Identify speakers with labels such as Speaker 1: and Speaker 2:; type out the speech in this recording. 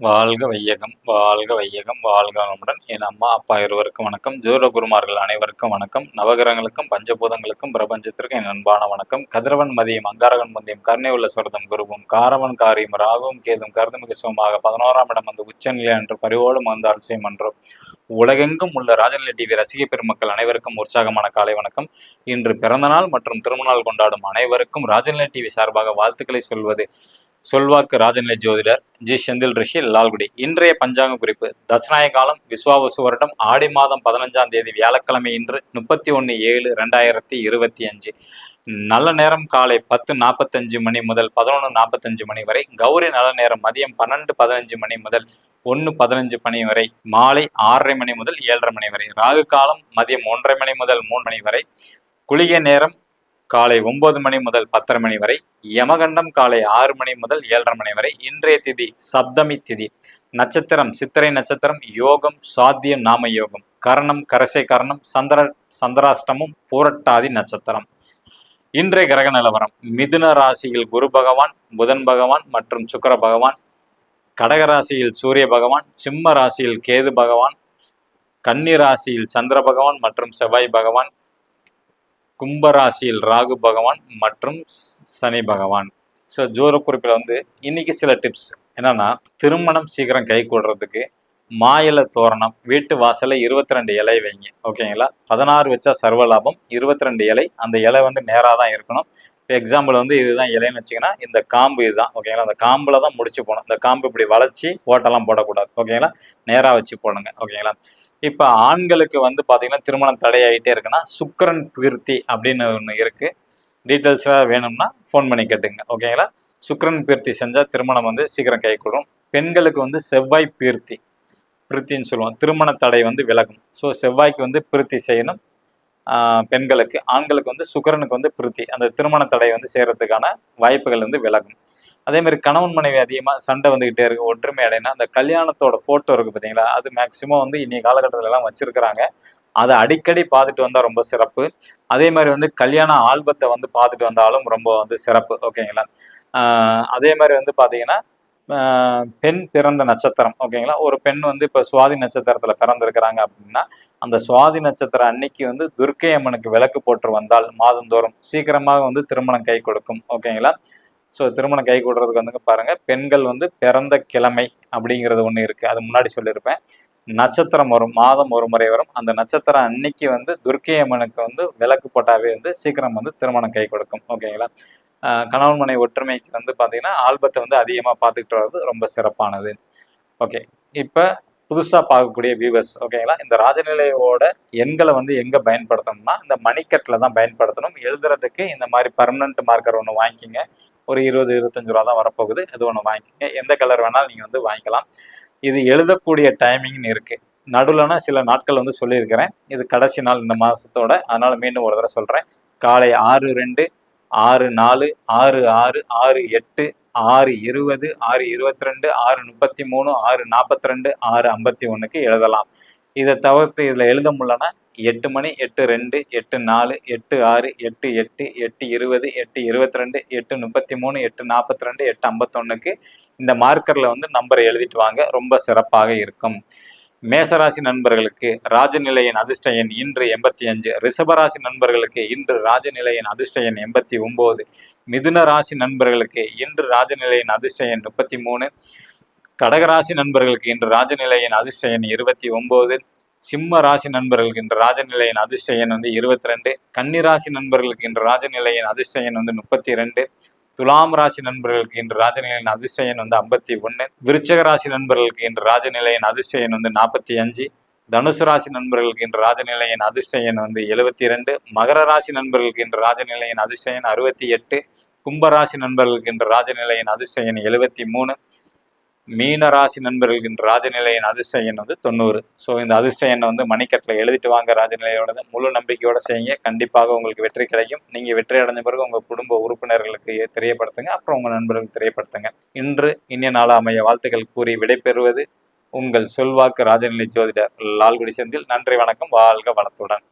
Speaker 1: வாழ்க வையகம் வாழ்க வையகம் வாழ்க வளமுடன் என் அம்மா அப்பா இருவருக்கும் வணக்கம். ஜோர குருமார்கள் அனைவருக்கும் வணக்கம். நவகிரகங்களுக்கும் பஞ்சபூதங்களுக்கும் பிரபஞ்சத்திற்கும் என் அன்பான வணக்கம். கதிரவன் மதியம் அங்காரகன் மந்தியம் கருணை உள்ள சுரதம் குருவும் காரவன் காரியம் ராகுவும் கேதும் கருதுமிகு சுகமாக பதினோராம் இடம் வந்து உச்சநிலை என்று பரிவோடும் வந்து அரசியம் என்றும் உலகெங்கும் உள்ள ராஜநிலை டிவி ரசிக பெருமக்கள் அனைவருக்கும் உற்சாகமான காலை வணக்கம். இன்று பிறந்தநாள் மற்றும் திருமணநாள் கொண்டாடும் அனைவருக்கும் ராஜநிலை டிவி சார்பாக வாழ்த்துக்களை சொல்வது சொல்வார்க்கு ராஜநிலை ஜோதிடர் ஜி. செந்தில் ரிஷி லால்குடி. இன்றைய பஞ்சாங்க குறிப்பு. தட்சிணாய காலம் விஸ்வாவசு வருடம் ஆடி மாதம் பதினஞ்சாம் தேதி வியாழக்கிழமை இன்று முப்பத்தி ஒன்று ஏழு ரெண்டாயிரத்தி இருபத்தி அஞ்சு. நல்ல நேரம் காலை பத்து நாற்பத்தஞ்சு மணி முதல் பதினொன்று நாற்பத்தஞ்சு மணி வரை கௌரி நல்ல நேரம் மதியம் பன்னெண்டு பதினஞ்சு மணி முதல் ஒன்று பதினஞ்சு மணி வரை மாலை ஆறரை மணி முதல் ஏழரை மணி வரை ராகு காலம் மதியம் ஒன்றரை மணி முதல் மூணு மணி வரை குளிகை நேரம் காலை ஒன்பது மணி முதல் பத்தரை மணி வரை யமகண்டம் காலை ஆறு மணி முதல் ஏழரை மணி வரை இன்றைய திதி சப்தமி திதி. நட்சத்திரம் சித்திரை நட்சத்திரம் யோகம் சாத்தியம் நாம யோகம். கரணம் கரசை கரணம் சந்திர சந்திராஷ்டமும் பூரட்டாதி நட்சத்திரம். இன்றைய கிரக நிலவரம் மிதுன ராசியில் குரு பகவான் புதன் பகவான் மற்றும் சுக்கர பகவான் கடக ராசியில் சூரிய பகவான் சிம்ம ராசியில் கேது பகவான் கன்னி ராசியில் சந்திர பகவான் மற்றும் செவ்வாய் பகவான் கும்பராசியில் ராகு பகவான் மற்றும் சனி பகவான். ஸோ ஜோர குறிப்பில் வந்து இன்னைக்கு சில டிப்ஸ் என்னன்னா திருமணம் சீக்கிரம் கை கூடுறதுக்கு மாயில தோரணம் வீட்டு வாசலில் இருபத்தி ரெண்டு இலை வைங்க. ஓகேங்களா பதினாறு வச்சா சர்வ லாபம் இருபத்தி ரெண்டு இலை அந்த இலை வந்து நேராக தான் இருக்கணும். இப்போ எக்ஸாம்பிள் வந்து இதுதான் இலைன்னு வச்சிங்கன்னா இந்த காம்பு இதுதான். ஓகேங்களா அந்த காம்பில் தான் முடிச்சு போகணும். இந்த காம்பு இப்படி வளைச்சி ஓட்டெல்லாம் போடக்கூடாது. ஓகேங்களா நேராக வச்சு போடுங்க. ஓகேங்களா இப்போ ஆண்களுக்கு வந்து பார்த்தீங்கன்னா திருமணம் தடையாயிட்டே இருக்குன்னா சுக்கரன் பீர்த்தி அப்படின்னு ஒன்று இருக்கு. டீட்டெயில்ஸாக வேணும்னா ஃபோன் பண்ணி கேட்டுங்க. ஓகேங்களா சுக்கரன் பீர்த்தி செஞ்சால் திருமணம் வந்து சீக்கிரம் கை கொடுக்கும் பெண்களுக்கு வந்து செவ்வாய் பீர்த்தி பிரித்தின்னு சொல்லுவோம். திருமண தடை வந்து விலகும். ஸோ செவ்வாய்க்கு வந்து பிரித்தி செய்யணும். பெண்களுக்கு. ஆண்களுக்கு வந்து சுக்கரனுக்கு வந்து பிரித்தி. அந்த திருமண தடை வந்து செய்கிறதுக்கான வாய்ப்புகள் வந்து விலகும். அதே மாதிரி கணவன் மனைவி அதிகமாக சண்டை வந்துக்கிட்டே இருக்கு ஒற்றுமை அடைனா அந்த கல்யாணத்தோட ஃபோட்டோ இருக்குது பார்த்தீங்களா அது மேக்சிமம் வந்து இன்னைய காலகட்டத்துல எல்லாம் வச்சிருக்கிறாங்க. அதை அடிக்கடி பார்த்துட்டு வந்தால் ரொம்ப சிறப்பு. அதே மாதிரி வந்து கல்யாண ஆல்பத்தை வந்து பார்த்துட்டு வந்தாலும் ரொம்ப வந்து சிறப்பு ஓகேங்களா? அதே மாதிரி வந்து பார்த்தீங்கன்னா பெண் பிறந்த நட்சத்திரம் ஓகேங்களா? ஒரு பெண் வந்து இப்போ சுவாதி நட்சத்திரத்தில் பிறந்திருக்கிறாங்க அப்படின்னா அந்த சுவாதி நட்சத்திரம் அன்னைக்கு வந்து துர்க்கை அம்மனுக்கு விளக்கு போட்டு வந்தால் மாதந்தோறும் சீக்கிரமாக வந்து திருமணம் கை கொடுக்கும் ஓகேங்களா? ஸோ திருமணம் கை கொடுறதுக்கு வந்து பாருங்கள் பெண்கள் வந்து பிறந்த கிழமை அப்படிங்கிறது ஒன்று இருக்குது அது முன்னாடி சொல்லியிருப்பேன். நட்சத்திரம் வரும் மாதம் ஒரு முறை வரும். அந்த நட்சத்திரம் அன்னைக்கு வந்து துர்க்கை அம்மனுக்கு வந்து விளக்கு போட்டாவே வந்து சீக்கிரம் வந்து திருமணம் கை கொடுக்கும். ஓகேங்களா? கணவன் மனை ஒற்றுமைக்கு வந்து பார்த்தீங்கன்னா ஆல்பத்தை வந்து அதிகமாக பார்த்துக்கிட்டு வர்றது ரொம்ப சிறப்பானது. ஓகே. இப்போ புதுசாக பார்க்கக்கூடிய வியூவர்ஸ் ஓகேங்களா? இந்த ராஜநிலையோட எண்களை வந்து எங்கே பயன்படுத்தணும்னா இந்த மணிக்கட்டில் தான் பயன்படுத்தணும். எழுதுறதுக்கு இந்த மாதிரி பர்மனண்ட் மார்க்கர் ஒன்று வாங்கிக்கிங்க. ஒரு இருபது இருபத்தஞ்சு ரூபா தான் வரப்போகுது. இது ஒன்று வாங்கிக்கோங்க. எந்த கலர் வேணாலும் நீங்கள் வந்து வாங்கிக்கலாம். இது எழுதக்கூடிய டைமிங்னு இருக்குது நடுவில்னா சில நாட்கள் வந்து சொல்லியிருக்கிறேன். இது கடைசி நாள் இந்த மாதத்தோட அதனால் மீண்டும் ஒரு தடவை சொல்கிறேன் காலை ஆறு ரெண்டு ஆறு நாலு ஆறு ஆறு ஆறு எட்டு ஆறு இருபது ஆறு இருபத்தி ரெண்டு ஆறு முப்பத்தி மூணு ஆறு நாற்பத்தி ரெண்டு ஆறு ஐம்பத்தி ஒன்றுக்கு எழுதலாம். இதை தவிர்த்து இதில் எழுத முடியலன்னா எட்டு மணி எட்டு ரெண்டு எட்டு நாலு எட்டு ஆறு எட்டு எட்டு எட்டு இருபது எட்டு இருபத்தி ரெண்டு எட்டு முப்பத்தி மூணு எட்டு நாற்பத்தி ரெண்டு எட்டு ஐம்பத்தொன்னுக்கு இந்த மார்க்கரில் வந்து நம்பரை எழுதிட்டு வாங்க. ரொம்ப சிறப்பாக இருக்கும். மேசராசி நண்பர்களுக்கு ராஜநிலையின் அதிர்ஷ்ட எண் இன்று எண்பத்தி அஞ்சு. ரிஷபராசி நண்பர்களுக்கு இன்று ராஜநிலையின் அதிர்ஷ்ட எண் எண்பத்தி ஒம்பது. மிதுன ராசி நண்பர்களுக்கு இன்று ராஜநிலையின் அதிர்ஷ்ட எண் முப்பத்தி மூணு. கடகராசி நண்பர்களுக்கு இன்று ராஜநிலையின் அதிர்ஷ்ட எண் இருபத்தி ஒன்பது சிம்ம ராசி நண்பர்களுக்கு இன்று ராஜநிலையின் அதிர்ஷ்ட எண் வந்து இருபத்தி ரெண்டு கன்னி ராசி நண்பர்களுக்கு இன்று ராஜநிலையின் அதிர்ஷ்ட எண் வந்து முப்பத்தி ரெண்டு துலாம் ராசி நண்பர்களுக்கு இன்று ராஜநிலையின் அதிர்ஷ்ட எண் வந்து ஐம்பத்தி ஒன்று விருச்சக ராசி நண்பர்களுக்கு இன்று ராஜநிலையின் அதிர்ஷ்ட எண் வந்து நாற்பத்தி அஞ்சு தனுசு ராசி நண்பர்களுக்கு இன்று ராஜநிலையின் அதிர்ஷ்ட எண் வந்து எழுபத்தி ரெண்டு மகர ராசி நண்பர்களுக்கு இன்று ராஜநிலையின் அதிர்ஷ்ட எண் அறுபத்தி எட்டு கும்பராசி நண்பர்களுக்கு இன்று ராஜநிலையின் அதிர்ஷ்ட எண் எழுபத்தி மூணு மீன ராசி நண்பர்களுக்கு இன்று அதிர்ஷ்ட எண் வந்து தொண்ணூறு. ஸோ இந்த அதிர்ஷ்ட எண்ணை வந்து? மணிக்கட்டில் எழுதிட்டு வாங்க ராஜநிலையோட முழு நம்பிக்கையோட செய்யுங்க. கண்டிப்பாக உங்களுக்கு வெற்றி கிடைக்கும். நீங்கள் வெற்றி அடைஞ்ச பிறகு உங்கள் குடும்ப உறுப்பினர்களுக்கு தெரியப்படுத்துங்க. அப்புறம் உங்கள் நண்பர்களுக்கு தெரியப்படுத்துங்க. இன்று இனிய நாள அமைய வாழ்த்துக்கள் கூறி விடைபெறுவது உங்கள் சொல்வாக்கு ராஜநிலை ஜோதிடர் லால்குடி செந்தில். நன்றி வணக்கம். வாழ்க வளத்துடன்.